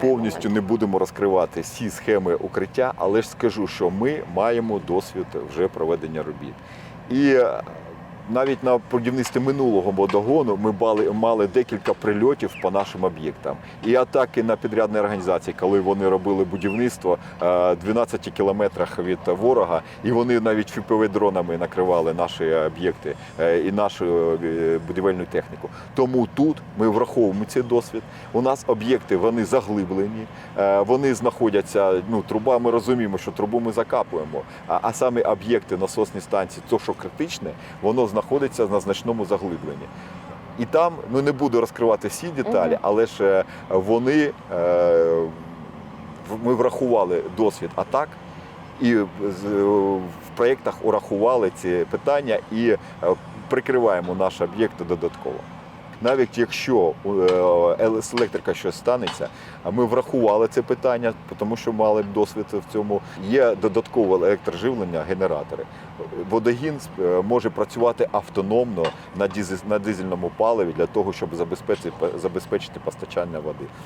Повністю не будемо розкривати всі схеми укриття, але ж скажу, що ми маємо досвід вже проведення робіт. І навіть на будівництві минулого водогону ми мали, мали декілька прильотів по нашим об'єктам. І атаки на підрядні організації, коли вони робили будівництво е, 12 кілометрах від ворога, і вони навіть фпв дронами накривали наші об'єкти е, і нашу е, будівельну техніку. Тому тут ми враховуємо цей досвід. У нас об'єкти вони заглиблені, вони знаходяться. Ну, труба, ми розуміємо, що трубу ми закапуємо. А, а саме об'єкти насосні станції, то що критичне, воно знаходиться на значному заглибленні. І там ну не буду розкривати всі деталі, але ж е, вони е, ми врахували досвід атак. І в проєктах урахували ці питання і е, прикриваємо наш об'єкт додатково. Навіть якщо е, з електрика щось станеться, а ми врахували це питання, тому що мали досвід в цьому. Є додаткове електроживлення, генератори. Водогін е, може працювати автономно на дизель- на дизельному паливі для того, щоб забезпечити постачання води.